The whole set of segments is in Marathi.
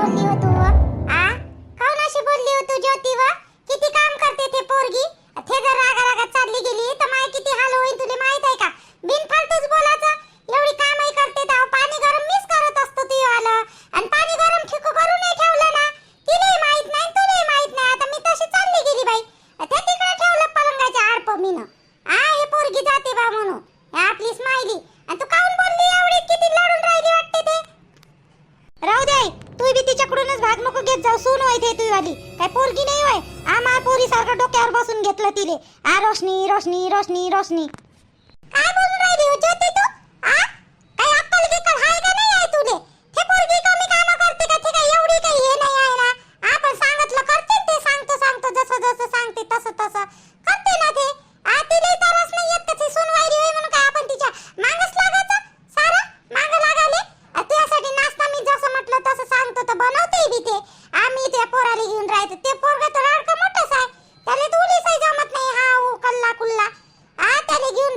बोलली हो तू डोक्यावर बसून तिले. आ रोशनी रोशनी रोशनी रोशनी. काय बोलून राहिली हो? ज्योती तू आ काय अक्कल गिक्कल हाय का नाही आहे तुले ते पोरगी कमी कामं करते का ते काय एवढी काही हे नाही आहे ना आपण सांगितलं करते ते सांगतो सांगतो जसं जसं सांगते तसं तसं करते ना ते आ तिले तरच नाही येत का ती सुनवायरी होय म्हणून काय आपण तिच्या मागच लागायचं सारं मागं लागाले आ, तुझ्यासाठी नाश्ता मी जसं म्हटलं तसं सांगतो तर बनवते बी ते आम्ही त्या पोराला घेऊन राहायचं ते पोरगा तर लाडकं मोठंच आहे त्याला तुलीसही जमत नाही हा ऊ कल्ला कुल्ला हा त्याला घेऊन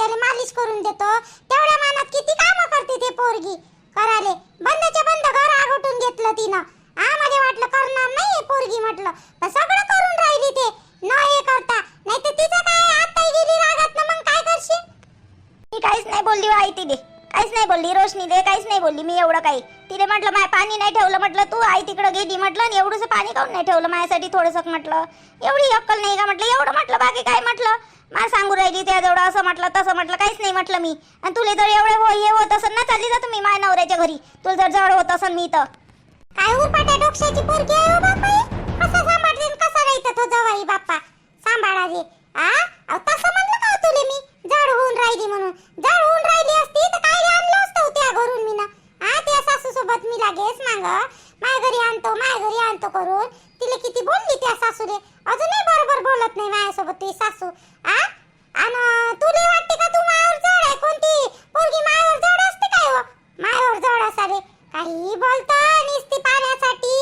राहतो मालिश करून देतो. तेवढ्या मानात किती कामं करते ते पोरगी. कराले. बंदच्या बंद घर आगोटून घेतलं तिनं. हा वाटलं करणार नाही पोरगी म्हटलं. पण सगळं करून राहिली ते. न हे करता. नाही तर तिचं काय आता गेली रागात ना मग काय करशील? मी काहीच नाही बोलली हो आई तिने काहीच नाही बोलली. रोशनी दे काहीच नाही बोलली. मी एवढं काही. तिने म्हटलं माय पाणी नाही ठेवलं. म्हटलं तू आई तिकडं गेली म्हटलं आणि एवढंसं पाणी काऊन नाही ठेवलं? माझ्यासाठी थोडंसं म्हटलं. एवढी अक्कल नाही का? म्हटलं एवढं म्हटलं बाकी काय म्हटलं? मला सांगू राहिली त्या जवळ असं म्हटलं तसं म्हटलं काहीच नाही म्हटलं मी. आणि तुला जर एवढे हो हे होत असेल ना चालली जा तुम्ही माझ्या नवऱ्याच्या घरी. तुला जर जवळ होत असेल मी तर. काय हो, उपाट्या डोक्याची पोरगी आहे हो बापा ही? कसं सांभाळते आणि कसं तो जवाई बाप्पा? सांभाळा रे. आ? अहो, तसं म्हणलं का हो तुले मी? जड होऊन राहिली म्हणून. जड होऊन राहिली असती तर काय आणलं असतं हो त्या घरून मी ना? त्या सासू सोबत मी लागेच मांग माझ्या घरी आणतो माझ्या घरी आणतो करून. तिला किती बोलली त्या सासूने? अजूनही बरोबर बोलत नाही माझ्यासोबत ती सासू. आ? आणि तुले वाटते का तू मायावर जड आहे? कोणती? पोरगी मायावर जड असते काय हो? मायावर जड असावे. काही बोलत नुसती पाण्यासाठी.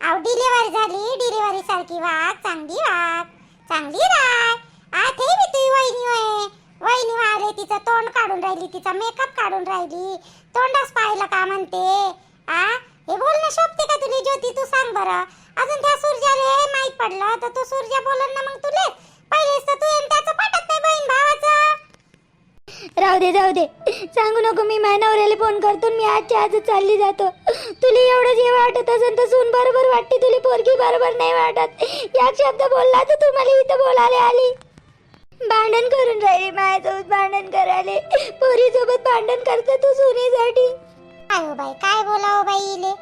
अहो डिलिव्हरी झाली. डिलिव्हरी सारखी वाग चांगली वाग चांगली राग आ ते मी तुझी वहिनी होय वहिनी वाले तिचं तोंड काढून राहिली तिचा मेकअप काढून राहिली. तोंडच पाहिलं का म्हणते? आ? हे बोलणं शोभते का तुला ज्योती? तू सांग बरं. अजून त्या सूर्याला हे माहीत पडलं तर तू सूर्या बोलन ना मग तुले. पहिलेच तर तू त्याचं पटत नाही बहीण भावाचं. राहू दे जाऊ दे. सांगू नको मी माझ्या नवऱ्याला फोन करतो मी आजच्या आजच चालली जातो. तुला एवढं जे वाटत असेल तर सून बरोबर वाटते तुला पोरगी बरोबर नाही वाटत. या शब्द बोलला तर तू मला इथं बोलायला आली. भांडण करून राहिली माझ्यासोबत भांडण करायले. पोरीसोबत भांडण करते तू सुनेसाठी काय हो बाई काय बोलावं बाई इले?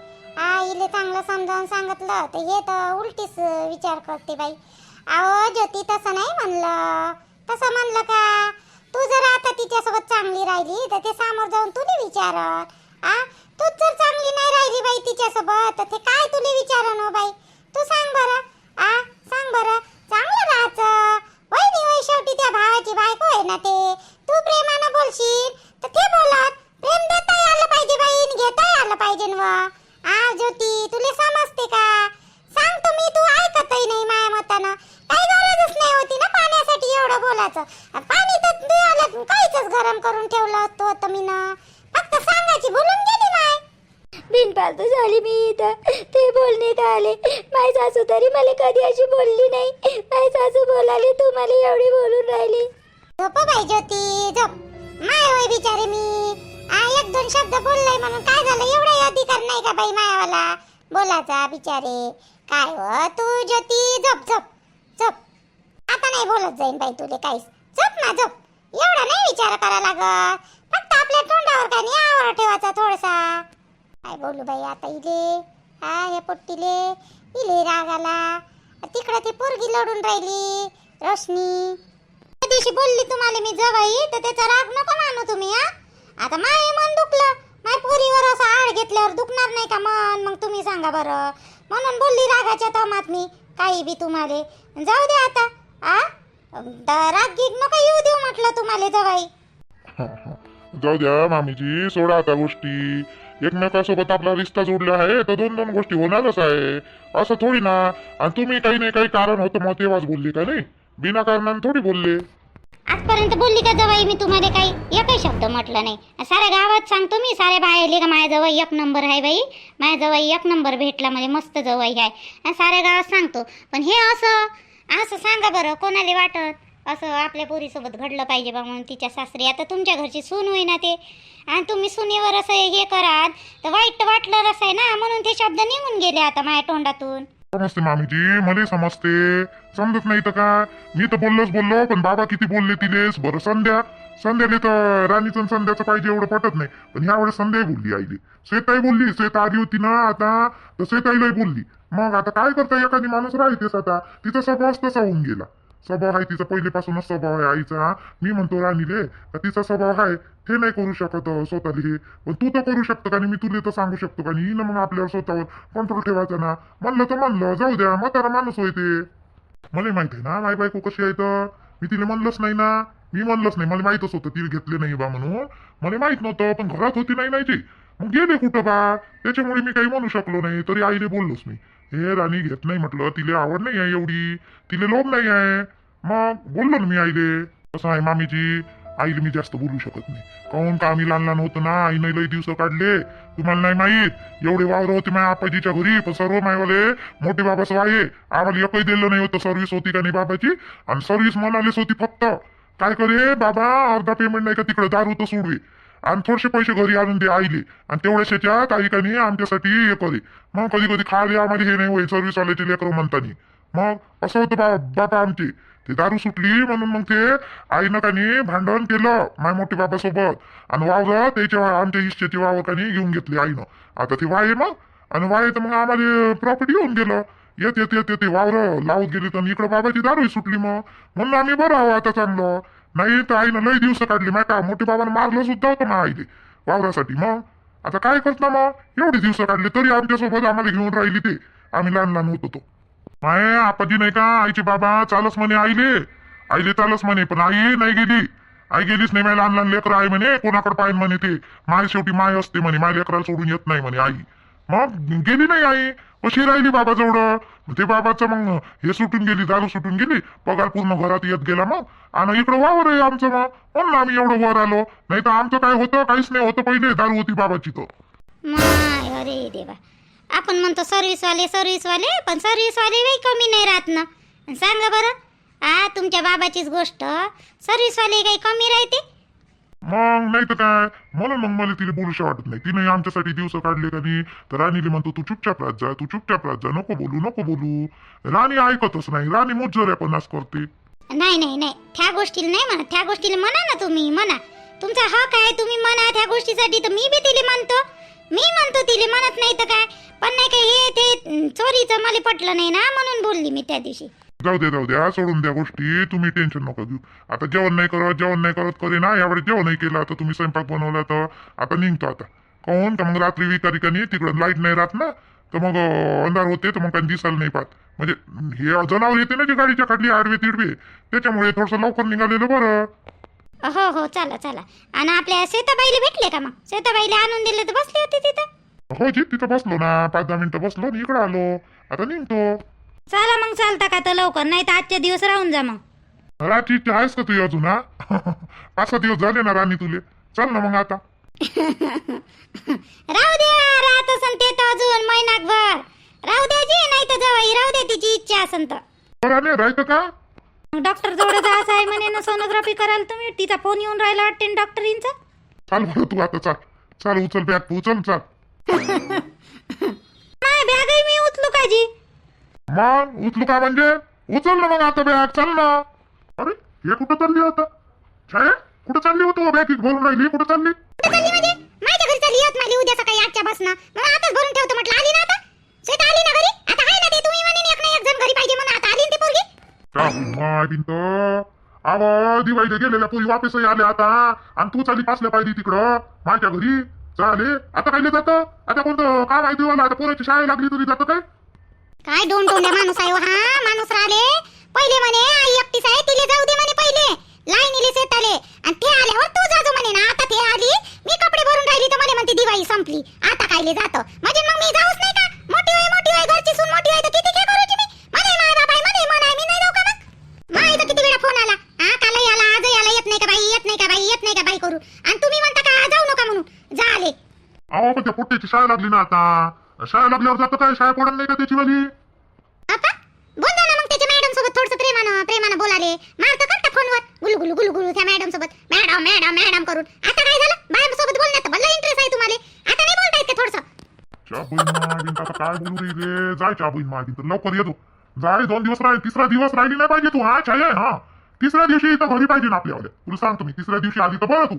आ इले चांगलं समजावून सांगितलं तर हे तर उलटीच विचार करते बाई. अहो ज्योती तसं नाही म्हणलं. तसं म्हणलं का? तू जर आता तिच्यासोबत चांगली राहिली तर ते समोर जाऊन तुला विचारत आ? तू जर चांगली नाही राहिली बाई तिच्यासोबत तर ते काय तुला विचारन हो बाई? तू सांग बरं. आ? सांग बरं. चांगलं राहायचं. वहिनी होय शेवटी त्या भावाची बायको आहे ना ते. तू प्रेमानं बोलशील? तर ते बोलत प्रेम देता आलं पाहिजे बाईन घेता आलं पाहिजे व. आ ज्योती तुले समजते का? सांगतो मी तू ऐकतही नाही माया मतानं. काही गरजच नाही होती ना पाण्यासाठी एवढं बोलायचं. पाणी तर आलं काहीच गरम करून ठेवलं होतं मी ना. फक्त सांगायची बोलून गेली माय. बिनपालतू झाली मी इथं. ते बोलणे का आले माझी सासू तरी मला कधी अशी बोलली नाही. माझी सासू बोलाली तू मला एवढी बोलून राहिली. झोप हो बाई ज्योती झोप. माय होय बिचारे मी. आ एक दोन शब्द बोललाय म्हणून काय झालं? एवढा अधिकार नाही का बाई मायावाला? बोलायचा बिचारे. काय हो तू ज्योती? झोप झोप. झोप. आता नाही बोलत जाईन बाई तुले काहीच. झोप ना झोप. एवढा नाही विचार करा लागत. फक्त आपल्या तोंडावर काय आवर ठेवायचा थोडसा? काय बोलू बाई आता इले? हा हे पोट्टीले? इले राग आला तिकडे ती पोरगी लढून राहिली रोशनी. त्या दिवशी बोलली तुम्हाला मी जवाई तर त्याचा राग नको मानू तुम्ही हा? आता माय मन दुखलं. माय पोरीवर असं आड घेतल्यावर दुखणार नाही का मन? मग तुम्ही सांगा बरं. म्हणून बोलली रागाच्या तमात मी काही बी तुम्हाला. जाऊ दे आता आ द- राग गीत नका येऊ देऊ म्हटलं तुम्हाला जवाई जाऊ द्या मामीजी सोडा आता गोष्टी. एकमेकासोबत आपला रिश्ता जोडला आहे तर दोन दोन गोष्टी होणारच आहे. असं थोडी ना. आणि तुम्ही काही नाही काही कारण होतं मग तेव्हाच बोलली का नाही? बिना कारणाने थोडी बोलले. आजपर्यंत बोलली का जवाई मी तुम्हाला काही एकही शब्द म्हटलं नाही. साऱ्या गावात सांगतो मी साऱ्या बाहेरले का माझ्याजवळ एक नंबर आहे बाई. माझ्याजवळ एक नंबर भेटला म्हणजे मस्त जवळ आहे. आणि साऱ्या गावात सांगतो. पण हे असं असं सांगा बरं कोणाला वाटत? असं आपल्या पोरीसोबत घडलं पाहिजे बा म्हणून तिच्या सासरी. आता तुमच्या घरची सून होईना ते. आणि तुम्ही सुनेवर असं हे कराल तर वाईट वाटलं असं आहे ना म्हणून ते शब्द निघून गेले आता माझ्या तोंडातून. समजते मामीजी मला समजते. समजत नाही तर काय? मी तर बोललोच बोललो पण बाबा किती बोलले तिलेस. बरं संध्या. संध्याने तर राणीचं संध्याचं पाहिजे एवढं पटत नाही. पण ह्या वेळेस संध्या बोलली आईली. श्वेताई बोलली श्वेता आली होती ना आता तर श्वेताईलाही बोलली. मग आता काय करता एखादी माणूस राहतेस आता. तिचा स्वभाव तसा होऊन गेला. स्वभाव आहे तिचा पहिलेपासूनच स्वभाव आहे आईचा मी म्हणतो राणीले का तिचा स्वभाव आहे ते नाही करू शकत अं, स्वतःला हे. पण तू तर करू शकतो का आणि मी तुला तर सांगू शकतो का नाही? मग आपल्यावर स्वतःवर कंट्रोल ठेवायचा ना. म्हणलं तर म्हणलं जाऊ द्या म्हातारा माणूस होय ते. मला माहीत आहे ना माय बायको कशी आहे तर. मी तिला म्हणलंच नाही ना. मी म्हणलंच नाही मला माहितच होतं तिला घेतले नाही बा म्हणून. मला माहीत नव्हतं पण घरात होती नाही नाही ती मग गेले कुठं बा? त्याच्यामुळे मी काही म्हणू शकलो नाही तरी आईले बोललोच मी. हे राणी घेत नाही म्हटलं तिला आवड नाही आहे एवढी. तिला लोभ नाही आहे. मग बोललो ना मी आईले. कसं आहे मामीजी? आईले मी जास्त बोलू शकत नाही. काहून का आम्ही लहान लहान होतो ना आईने लई दिवस काढले? तुम्हाला नाही माहीत. एवढे वावर होते माझ्या आपाजीच्या घरी पण सर्व मायवाले मोठे बाबाच आहे. आम्हाला एकही दिलं नाही होतं सर्व्हिस होती का नाही बाबाची? आणि सर्व्हिस म्हणालीच होती फक्त. काय करे बाबा अर्धा पेमेंट नाही का तिकडे दारू तर सोडवे. आणि थोडेसे पैसे घरी आणून दे आईले. आणि तेवढ्याशाच्या काही काही आमच्यासाठी हे करे. मग कधी कधी खाले आम्हाला हे नाही होईल सर्व्हिसवाल्याचे लेकरं म्हणतानी. मग असं होतं बा बाबा आमचे. ते दारू सुटली म्हणून मग ते आईनं कानी भांडण केलं माय मोठे बाबासोबत. आणि वावर त्याच्या आमच्या हिश्श्याची वावर कानी घेऊन घेतली आईनं. आता ते वाय मग. आणि वाय तर मग आम्हाला प्रॉपर्टी येऊन गेलं. येत येत येत येते वावर लावत गेली तर इकडं बाबाची दारू सुटली मग. म्हणून आम्ही बरं आहो आता चांगलं. नाही तर आईनं लय दिवस काढली माय का मोठे बाबानं मारलं सुद्धा होतं मग आईले वावरासाठी मग? आता काय करत ना मग? एवढे दिवस काढले तरी आमच्यासोबत आम्हाला घेऊन राहिली ते. आम्ही लहान लहान होत होतो. माय आपाजी नाही का? आईचे बाबा चालस म्हणे आईले. आईले चालस म्हणे पण आई नाही गेली. आई गेलीच नाही माय लहान लहान लेकर आहे म्हणे कोणाकडे पाहिजे म्हणे ते. माय शेवटी माय असते म्हणे माय लेकराला सोडून येत नाही म्हणे आई. मग गेली नाही आई. कशी राहिली बाबा जवळ ते बाबाचं मग हे सुटून गेली दारू सुटून गेली. पगार पूर्ण घरात येत गेला मग. आणि इकडं वावर आहे आमचं मग. म्हणून आम्ही एवढं वर आलो. नाही तर आमचं काय होतं? काहीच नाही होतं. पहिले दारू होती बाबाची तर. माय अरे देवा. आपण म्हणतो सर्व्हिसवाले सर्व्हिसवाले पण सर्व्हिसवाले काही कमी नाही राहत ना. सांगा बरं. आ तुमच्या बाबाचीच गोष्ट. सर्व्हिसवाले काही कमी राहते? मग नाही तर काय? म्हणून मग मला तिला बोलूशा वाटत नाही. तिने आमच्यासाठी दिवस काढले का नाही? तर राणीला म्हणतो तू चुपचाप राहत जा तू चुपचाप राहत जा. नको बोलू नको बोलू. राणी ऐकतच नाही. राणी मुज्जऱ्या पन्नास करते. नाही नाही नाही. त्या गोष्टीला नाही म्हणा त्या गोष्टीला म्हणा ना तुम्ही म्हणा. तुमचा हक आहे तुम्ही म्हणा त्या गोष्टीसाठी. तर मी बी तिले म्हणतो. मी म्हणतो तिले म्हणत नाही तर काय? पण नाही काय हे ते चोरीचं मला पटलं नाही ना म्हणून बोलली मी त्या दिवशी. जाऊ दे जाऊ द्या सोडून द्या गोष्टी. तुम्ही टेन्शन नका घेऊ. आता जेवण नाही करत जेवण नाही करत करे ना यावेळी जेवण नाही केलं. आता तुम्ही स्वयंपाक बनवला तर आता निघतो आता. काहून? का मग रात्री विकारी का नाही? तिकडं लाइट नाही राहत ना. तर मग अंधार होते तर मग काही दिसायला नाही पाहत. म्हणजे हे जनावर येते ना जे गाडीच्या खाली आडवे तिडवे. त्याच्यामुळे थोडंसं लवकर निघालेलं बरं. हो हो. चला चला. आणि आपल्या श्वेताबाईला भेटले का मग? श्वेताबाईला आणून दिले तर बसले होते तिथं. हो जी तिथं बसलो ना. पाच दहा मिनिटं बसलो आणि इकडं आलो. आता निघतो. चला मग चालता का तर लवकर? नाही तर आजच्या दिवस राहून जा मग. रात्री इच्छा आहेस का तुझी अजून हा? सहा दिवस झाले ना राणी तुले. चल ना मग आता. राहू द्या राहत असन ते तर अजून महिनाभर. राहू द्या जी नाही तर जवाई राहू द्या तिची इच्छा असन तर. नाही राहतं का? डॉक्टर जवळ जायचं आहे म्हणे ना सोनोग्राफी करायला तुम्ही. तिचा फोन येऊन राहिला वाटते डॉक्टरींचा चाल बरं तू आता चाल. चाल उचल बॅग तू उचल चाल. नाही बॅगही मी उचलू का जी? मग उचलू का म्हणजे? उचल ना मग आता बॅग चल ना अरे हे कुठं चालली आता? छाया कुठं चालली होतं बॅग? भरून राहिली कुठं चालली? कुठे चालली म्हणजे? माझ्या घरी चालली होत मला उद्या सकाळी आजच्या बसनं. मग आताच भरून ठेवतो म्हटलं आली ना आता? श्वेता आली ना घरी? आता आहे ना ते तुम्ही म्हणे एक ना एक जण घरी पाहिजे म्हणून. आता आली ना ती पोरगी? का माय भिंत आव दिवाळीला गेलेल्या पुरी वापसही आले आता. आणि तू चाली पासल्या पाहिजे तिकडं. माझ्या घरी. चाले आता कायले जातं? आता कोणतं? काम आहे दिवाला आता पोराची शाळा लागली तरी जातं काय? काय दोन टोंड्या माणूस आहे हो, हा माणूस राहिले? पहिले म्हणे आई एकटीच आहे तिले जाऊ दे म्हणे पहिले. लाईनीले सेताले आणि ते आल्यावर तू जाजो म्हणे. ना आता ते आली मी कपडे भरून राहिली तर म्हणे म्हणते दिवाळी संपली. आता कायले जात? म्हणजे मग मी जाऊच नाही का? मोठी आहे मोठी आहे घरची सून मोठी आहे तर किती काय करूची मी? म्हणे माय बाबा आहे मला मन आहे मी नाही जाऊ का मग? माय तर किती वेळा फोन आला. हा काल याला आज याला येत नाही का बाई येत नाही का बाई येत नाही का बाई करू? आणि तुम्ही म्हणता का जाऊ नका म्हणून. जा आले अहो पण त्या पोट्टीची शाळा लागली ना आता. शाळा लागल्यावर जातं काय? शाळा पडत नाही का त्याची वाली? आता? बोल ना मग त्याच्या मॅडम सोबत थोडस प्रेमानं प्रेमानं बोलाले. मारतं का त्या फोनवर गुलू गुलू गुलू गुलू त्या मॅडम सोबत. मॅडम मॅडम मॅडम करून. आता काय झालं? बाया सोबत बोलण्यात भल्ला इंटरेस्ट आहे तुम्हाला. आता नाही बोलता येत का थोडस मागीन आता काय बोलू रे रे? जाय च्या बहीण मागीन तर लवकर येतो जाय दोन दिवस राहील तिसरा दिवस राहिली नाही पाहिजे तू. हा छाय हा. तिसऱ्या दिवशी इथं घरी पाहिजे ना आपल्यावाल्या. तुला सांगतो मी तिसऱ्या दिवशी आली तर बरं तू.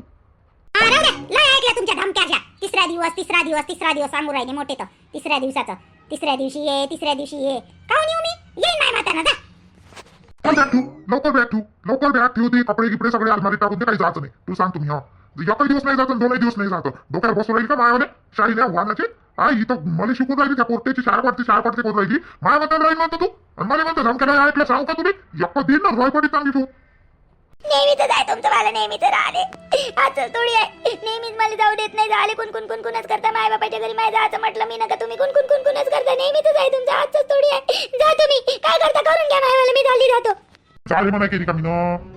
ऐकलं तुमच्या धमक्याच्या. तिसरा दिवस तिसरा दिवस तिसरा दिवस सांगू राहिले मोठे तर. तिसऱ्या दिवसाचं. तिसऱ्या दिवशी ये तिसऱ्या दिवशी ये. काऊन येऊ मी? येईन नाही माताना जा. पण बॅग ठेवू लवकर बॅग ठेवू लवकर बॅग ठेवू ते कपडे गिपडे सगळे अलमारी टाकून ते काही जायचं नाही. तू सांग तुम्ही हा. एकही दिवस नाही जातं दोनही दिवस नाही जातं डोक्यावर बसून राहील का मायावाले? शाही नाही वाहनाची आई इथं मला शिकून राहिली त्या पोरट्याची शाळा पडते शाळा पडते करून राहिली. माया म्हणतात राहील म्हणतो तू? आणि मला म्हणतो धमक्याला ऐकलं सांग का तुम्ही? एक दिन ना रॉय रॉयपडी चांगली ठेवू. नेहमीच आहे तुमचं मला नेहमीच राहिले असं थोडी आहे. नेहमीच मला जाऊ देत नाही झाले कुण कुण कुण कुणच करता. माय बापाच्या घरी माय जायचं म्हटलं मी नका तुम्ही कुण कुण कुण कुणच करता? नेहमीच आहे तुमचं आजच थोडी आहे. जा तुम्ही. काय करता? करून घ्या माय मला मी झाली जातो. चाले मनाई केली का मी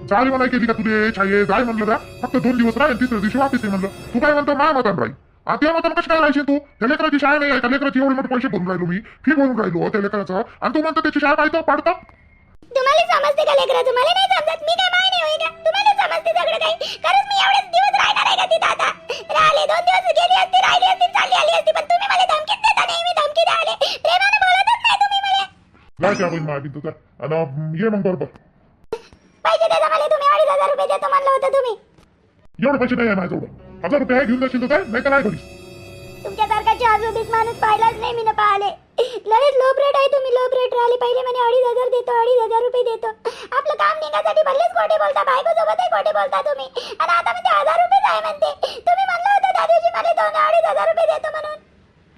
चाले मनाई केली का तुझे छाये जाय म्हणलं का फक्त दोन दिवस राहील तिसऱ्या दिवशी वापस आहे म्हणलं. तू काय म्हणतो? माय मतान राहील आता मतान कसं काय राहायचे तू? त्या लेकराची शाळा नाही आहे त्या लेकराची एवढे मोठे पैसे भरून राहिलो मी. फी भरून राहिलो त्या लेकराचं. आणि तू म्हणतो त्याची शाळा पाहिजे पाडता? तुम्हाला समजते का लेकरा? तुम्हाला नाही समजत? मी काय माय नाही होय का? तुम्हाला समजते सगळं काही? खरंच मी एवढेच दिवस राहणार आहे का तिथं आता? राहिले दोन दिवस गेली असती राहिली असती चालली आली असती पण तुम्ही मला धमकीच देता नेहमी धमकी द्याले प्रेमाने बोलतच नाही तुम्ही मला. जायच्या बहीण मागिन तुझा आणि ये मग बरोबर. पैसे देता मला तुम्ही अडीच हजार रुपये देतो म्हणलं होतं तुम्ही. एवढे पैसे नाही आहे माझ्याजवळ. हजार रुपये आहे घेऊन जाशील तर काय? नाही तर नाही घरीच. तुमच्यासारखा चार माणूस पाहिलाच नाही मी ना पाहिले. लगेच लो रेट आहे तुम्ही लो रेट राहिले. पहिले म्हणे अडीच हजार देतो अडीच हजार रुपये देतो. आपलं काम निघासाठी भलेच खोटे बोलता बायको सोबतही खोटे बोलता तुम्ही. आणि आता म्हणजे हजार रुपये आहे म्हणते. तुम्ही म्हणलं होतं त्या दिवशी मला दोन अडीच हजार रुपये देतो म्हणून.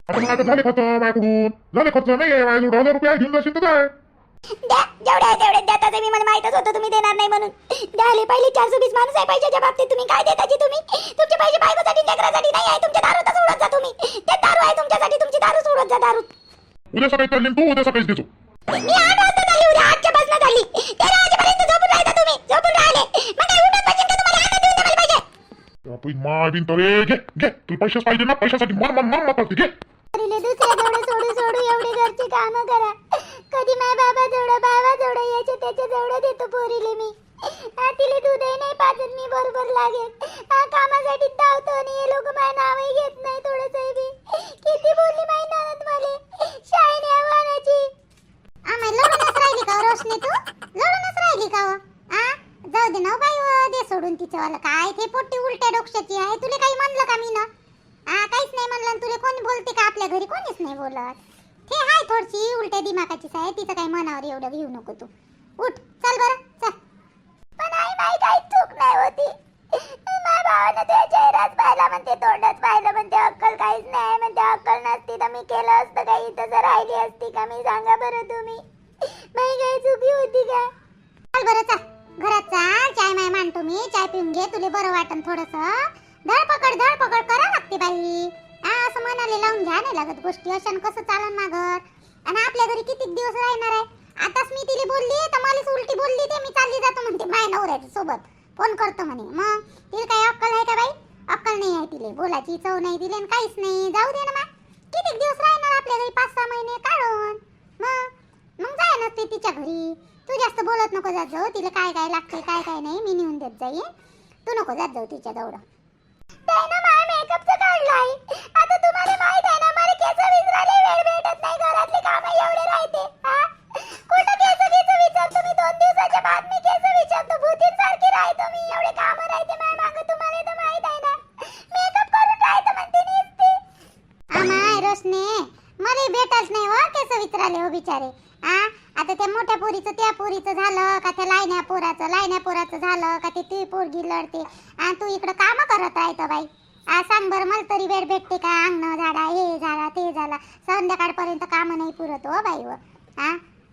आता मग आता झाले खर्च माझ्याकडून झाले खर्च नाही आहे माझ्याजवळ हजार रुपये आहे घेऊन जाशील तर काय? द्या जेवढे आहे तेवढे. देता ते मी मला माहितच होतं तुम्ही देणार नाही म्हणून. द्याले पहिले चारशे वीस माणूस आहे पैशाच्या बाबतीत. तुम्ही काय देताची तुम्ही? तुमचे पैसे बायकोसाठी लेकरासाठी नाही आहे. तुमच्या दारूचा सोडत जा तुम्ही ते दारू आहे तुमच्यासाठी सोडत जा दारू. उद्या सकाळी चालली तू उद्या सकाळीच देतो. मी आठ वाजता झाली उद्या आठच्या बसनं झाली तेरा वाजेपर्यंत झोपून राहता तुम्ही झोपून राहिले. मग काय उठत बसेल का तुम्हाला? हातात देऊन द्यायला पाहिजे. आपण मागिन तर रे घे घे. तुला पैसेच पाहिजे ना? पैशासाठी मन मन मन करते घे. तरीले दुसऱ्या जेवढे सोडू सोडू एवढे घरचे कामं करा. कधी माय बाबा जेवढं बाबा जेवढं याचे त्याचे जेवढं देतो पोरीले मी. तिले दूध नाही पाजत मी बरोबर लागेल हा कामासाठी धावतो आणि हे लोक माझ्या नावही घेत नाही थोडंसं बी. किती बोलली माही ननद मले? शाळेने आव्हानाची आम्ही लढूनच राहिली का हो रोशनी तू? लढूनच राहिली का हो? आ जाऊ दे ना हो बाई दे सोडून तिचं वाला काय ते पोट्टी उलट्या डोक्याची आहे. तुला काही म्हणलं का मी ना आ काहीच नाही म्हणलं आणि तुला कोणी बोलते का? आपल्या घरी कोणीच नाही बोलत. ते हाय थोडीशी उलट्या दिमागाचीच आहे. तिचं काही मनावर एवढं घेऊ नको तू. उठ चल बरं चल पण आई माही काही चूक नाही होती माझ्या चेहराच पाहिला म्हणते तोंडच पाहिलं म्हणते अक्कल काहीच नाही म्हणते अक्कल नसती तर मी केलं असतं काही तसं राहिली असती का? मी सांगा बरं तुम्ही. नाही काही चुकी होती का? चल बरं चल. घरात चाल. चाय माय मांडतो मी चाय पिऊन घे. तुला बरं वाटन थोडस. धडपकड धडपकड करा लागते बाई. आ असं मनाला लावून घ्या नाही लागत गोष्टी. अशानं कसं चालन ना घर आणि आपल्या घरी किती दिवस राहणार आहे? आताच मी तिला बोलली तर मलाच उलटी बोलली ते. मी चालली जातो म्हणते माय नवऱ्याच्या सोबत. फोन करतो म्हणे. मग तिला काही अक्कल आहे का बाई? अक्कल नाही आहे तिले. बोलायची चव नाही दिले आणि काहीच नाही. जाऊ दे ना मग किती दिवस राहणार आपल्या घरी? पाच सहा महिने? काढून. मग? मग जाय ना ते तिच्या घरी. तू जास्त बोलत नको जात जाऊ. तिला काय काय लागते काय काय नाही. मी नेऊन देत जाईन. तू नको जात जाऊ तिच्या जवळ. त्यानं माझ्या मेकअपचं काढलाय. आहे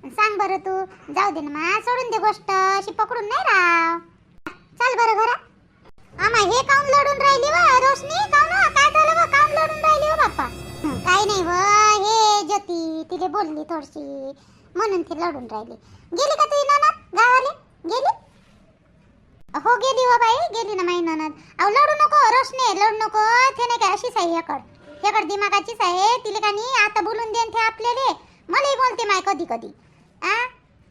सांग बरं तू. जाऊ दे ना मा सोडून दे गोष्ट. अशी पकडून नाही राव. चल बरं घरा. आमा हे काम लढून राहिली व रोशनी काम काय झालं व काम लढून राहिली व बाप्पा. काय काही नाही व हे ज्योती तिले बोलली थोडीशी. म्हणून ती लढून राहिली. गेली का तुझी ननद? गावाले? गेली? हो गेली व बाई. गेली ना माई ननद. अहो लढू नको रोशनी. लढू नको. ते नाही काय अशीच आहे याकड फेकड दिमागाचीच आहे. तिले का नाही आता बोलून देन ते आपल्याला. मलाही बोलते माय कधी कधी आ?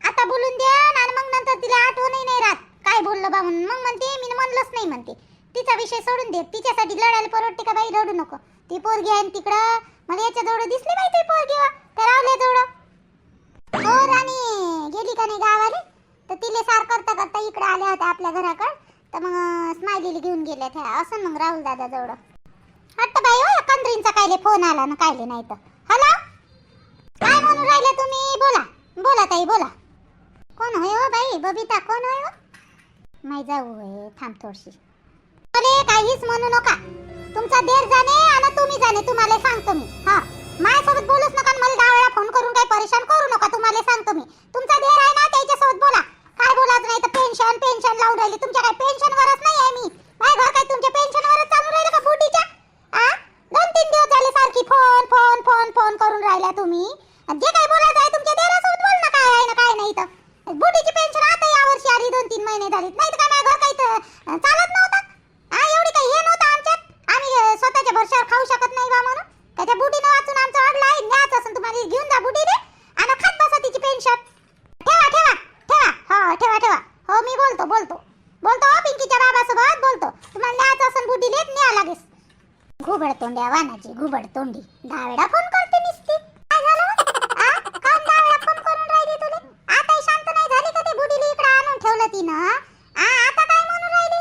आता बोलून दे आणि मग नंतर तिला आठवणही नाही राहत. काय बोललं बा म्हणून? मग म्हणते मी म्हणलंच नाही म्हणते. तिचा विषय सोडून दे. तिच्यासाठी लढायला परवडते का बाई? रडू नको. ती पोरगी आहे तिकडं. मला याच्या जवळ दिसली बाई ती पोरगी तर त्या रावल्या जवळ. हो राणी. गेली का नाही गावाले? तर तिले सार करता करता इकडे आल्या होत्या आपल्या घराकडे. तर मग स्माइलीला घेऊन गेल्या त्या. असं मग राहुल दादा जवळ. हट्ट बाई हो कंद्रींचा कायले फोन आला ना कायले नाही तर. हॅलो? काय म्हणून राहिले तुम्ही? बोला ताई बोला. कोण होय हो बाई? बबिता कोण होय हो? माई जाऊ होय थांब थोडशी. अरे काहीच म्हणू नका. तुमचा देर जाणे आणि तुम्ही जाणे तुम्हाला सांगतो मी हा माझ्यासोबत बोलूच नका आणि मला दहा वेळा फोन करून काही परेशान करू नका तुम्हाला सांगतो मी तुमचा देर आहे ना त्याच्यासोबत बोला काय बोलायचं नाही तर पेन्शन पेन्शन लावून राहिली तुमच्या काय पेन्शनवरच नाही आहे मी माझ्या घर काय तुमच्या पेन्शनवरच चालू राहिलं का बुटीच्या आ दोन तीन दिवस झाले सारखी फोन फोन फोन फोन करून राहिल्या तुम्ही आणि जे काही बोलायचं आहे तुमच्या देरासोबत बोल ना काय आहे ना काय नाही तर बुटीची पेन्शन आता यावर्षी आली दोन तीन महिने झाली नाही तर काय माझ्या घर काही तर अं, चालत नव्हतं हा एवढी काही हे नव्हतं आमच्यात आम्ही अं, स्वतःच्या भरशावर खाऊ शकत नाही बा म्हणून का त्या बुटीनं वाचून आमचं अडलं आहे न्याच असं तुम्हाला घेऊन जा बुटी दे आणि खात बसा तिची पेन्शन ठेवा ठेवा ठेवा हो ठेवा ठेवा हो मी बोलतो बोलतो बोलतो हो पिंकीच्या बाबासोबत बोलतो तुम्हाला न्यायचं असं बुटी देत न्या लागेस घुबड तोंड्या वानाची घुबड तोंडी. दहा वेळा फोन करते निसती. काय झालं? आ? काहून दहा वेळा फोन करून राहिली तुले? आता शांत नाही झाली का ते इकडे आणून ठेवलं तिनं? आ, आता काय म्हणून राहिली?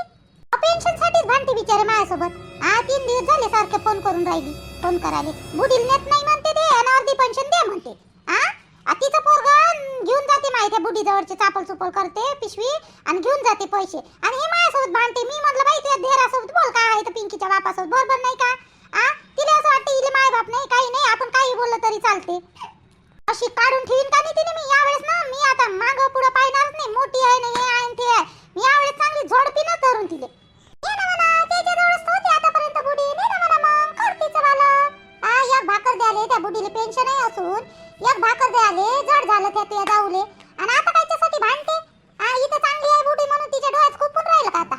पेन्शन साठीच भांडते बिचारे माझ्यासोबत. आ तीन दिवस झाले सारखे फोन करून राहिली. फोन करायले. बुडील नेत नाही म्हणते ते आणि अर्धी पेन्शन दे म्हणते. आ? आ, तिचं पोरग घेऊन जाते माहिती बुडी जवळचे चापल चुपल करते पिशवी आणि घेऊन जाते पैसे. आणि हे माझ्यासोबत भांडते. मी म्हटलं बाई तुझ्या धेरासोबत बोल काय आहे तर पिंकीच्या बापासोबत? बरोबर नाही का? तिला असं वाटतं इले माय बाप नाही काही नाही आपण काही बोललं तरी चालते. अशी काढून ठेवीन का नाही तिने मी? यावेळेस ना मी आता माग पुढं पाहणारच नाही. मोठी आहे ना हे आहे ते आहे. मी यावेळेस चांगली झोडपी ना धरून तिले. भाकर द्याले त्या बुडीले पेन्शन आहे असून. एक भाकर द्याले जड झालं त्या तुया जाऊले. आणि आता कायच्यासाठी भांडते? आ इथं चांगली आहे बुडी म्हणून तिच्या डोळ्यात खूप राहिलं का आता?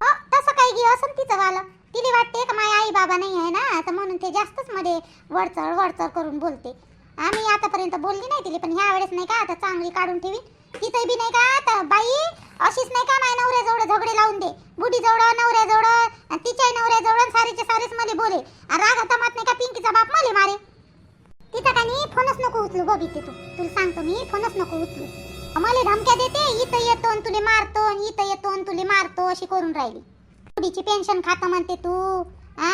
हो, तसं काही गे असून तिचं वालं. तिला वाटते का माझ्या आई बाबा नाही आहे ना? तर म्हणून ते जास्तच मध्ये वडचड वडचड करून बोलते. आम्ही आतापर्यंत बोलली नाही तिला पण ह्या वेळेस नाही का? आता चांगली काढून ठेवी. तिथे बी नाही का? तर बाई अशीच नाही का माझ्या नवऱ्याजवळ झगडे लावून दे. बुडी जवळ नवऱ्याजवळ आणि तिच्याही नवऱ्याजवळ आणि सारीचे सारेच मध्ये बोले. राग आता मात नाही का पिंकीचा बाप मले मारे? तिथं का नाही? फोनच नको उचलू बघितले तू. तुला सांगतो मी फोनच नको उचलू. मला धमक्या देते इथं येतो आणि तुले मारतो आणि इथं येतो आणि तुले मारतो अशी करून राहिली. बुढीची पेन्शन खातं म्हणते तू आ?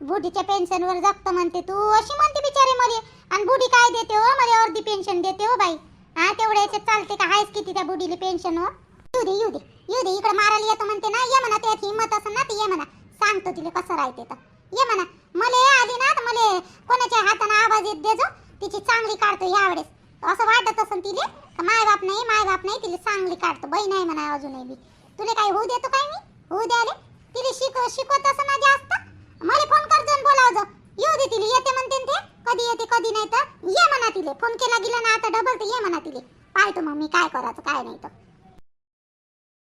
बुढीच्या पेन्शनवर जगतं म्हणते तू. अशी म्हणते बिचारी मले आणि बुढी काय देते हो? मला अर्धी पेन्शन देते हो बाई. हा तेवढ्या याच्यात चालते का? आहेस किती त्या बुढीला पेन्शन हो येऊ दे येऊ दे येऊ दे. इकडे मारायला येतो म्हणते ना. ये म्हणा त्याची हिंमत असेल ना ते ये म्हणा. सांगतो तिला कसं राहते तर. ये म्हणा. मले आली ना तर मले कोणाच्या हाताने आवाज येत देजो तिची चांगली काढतो यावेळेस असं वाटत असेल तिले मायबाप माय बाप नाही माय बाप नाही तिला चांगली काढतो. बाई नाही म्हणा अजूनही बी. तुला काय होऊ देतो काय मी? होऊ द्याले तिला शिक शिकवत असं ना जास्त. मला फोन कर जाऊन बोलाव जा येऊ दे तिला येते म्हणते ते. कधी येते कधी नाही तर. ये म्हणा तिले. फोन केला गेला ना आता डबल तर ये म्हणा तिले. पाहतो मग मी काय करायचं काय नाही तर.